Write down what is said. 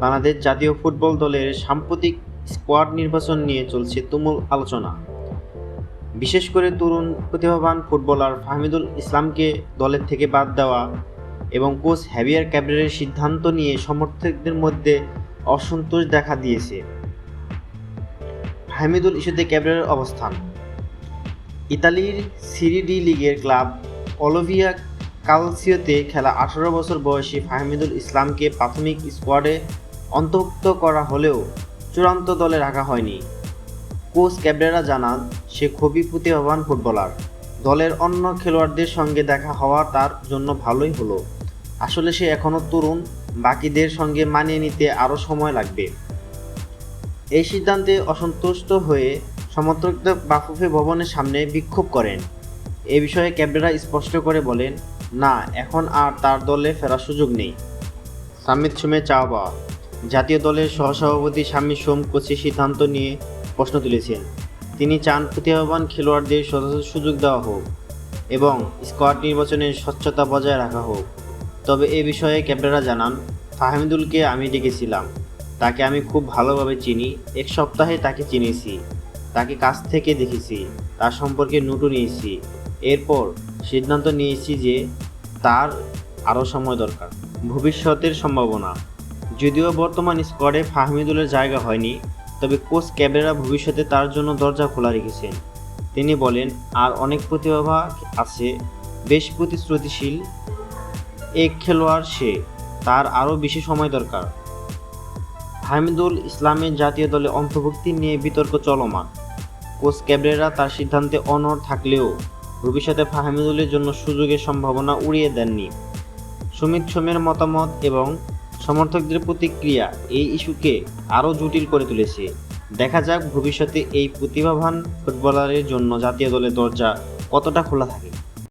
বাংলাদেশ জাতীয় ফুটবল দলের সাম্প্রতিক স্কোয়াড নির্বাচন নিয়ে চলছে তুমুল আলোচনা। বিশেষ করে তরুণ প্রতিভাবান ফুটবলার ফাহমিদুল ইসলামকে দলের থেকে বাদ দেওয়া এবং কোচ হ্যাভিয়ার ক্যাবরের সিদ্ধান্ত নিয়ে সমর্থকদের মধ্যে অসন্তোষ দেখা দিয়েছে। ফাহমিদুল ইস্যুতে ক্যাবরের অবস্থান। ইতালির সিরি ডি লিগের ক্লাব অলোভিয়া কালসিওতে খেলা আঠারো বছর বয়সী ফাহমিদুল ইসলামকে প্রাথমিক স্কোয়াডে অন্তর্ভুক্ত করা হলেও চূড়ান্ত দলে রাখা হয়নি। কোচ ক্যাবরেরা জানান, সে খুবই প্রতিভাবান ফুটবলার। দলের অন্য খেলোয়াড়দের সঙ্গে দেখা হওয়া তার জন্য ভালোই হলো। আসলে সে এখনও তরুণ, বাকিদের সঙ্গে মানিয়ে নিতে আরও সময় লাগবে। এই সিদ্ধান্তে অসন্তুষ্ট হয়ে সমর্থকদের বাফুফে ভবনের সামনে বিক্ষোভ করেন। এ বিষয়ে ক্যাবরেরা স্পষ্ট করে বলেন, না, এখন আর তার দলে ফেরার সুযোগ নেই। সামিদ সুমে চাওয়া জাতীয় দলের সহসভাপতি স্বামী সোম কোচের সিদ্ধান্ত নিয়ে প্রশ্ন তুলেছেন। তিনি চান প্রতিভাবান খেলোয়াড়দের সদস্য সুযোগ দেওয়া হোক এবং স্কোয়াড নির্বাচনে স্বচ্ছতা বজায় রাখা হোক। তবে এ বিষয়ে ক্যাপ্টেনরা জানান, ফাহমিদুলকে আমি ডেকেছিলাম। তাকে আমি খুব ভালোভাবে চিনি। এক সপ্তাহে তাকে চিনেছি। তাকে কাছ থেকে দেখেছি। তার সম্পর্কে নোটও নিয়েছি। এরপর সিদ্ধান্ত নিয়েছি যে তার আরও সময় দরকার। ভবিষ্যতের সম্ভাবনা। যদিও বর্তমান স্কোয়াডে ফাহমিদুলের জায়গা হয়নি, তবে কোচ ক্যাবেরা ভবিষ্যতে তার জন্য দরজা খোলা রেখেছেন। তিনি বলেন, আর অনেক প্রতিভা আছে, বেশ প্রতিশ্রুতিশীল এক খেলোয়াড় সে, তার আরও বেশি সময় দরকার। হামিদুল ইসলামের জাতীয় দলে অন্তর্ভুক্তি নিয়ে বিতর্ক চলমান। কোচ ক্যাবরেরা তার সিদ্ধান্তে অনড় থাকলেও ভবিষ্যতে ফাহমিদুলের জন্য সুযোগের সম্ভাবনা উড়িয়ে দেননি। সুমিত সোমের মতামত এবং সমর্থকদের প্রতিক্রিয়া এই ইস্যুকে আরও জটিল করে তুলেছে। দেখা যাক ভবিষ্যতে এই প্রতিভাবান ফুটবলারের জন্য জাতীয় দলের দরজা কতটা খোলা থাকে।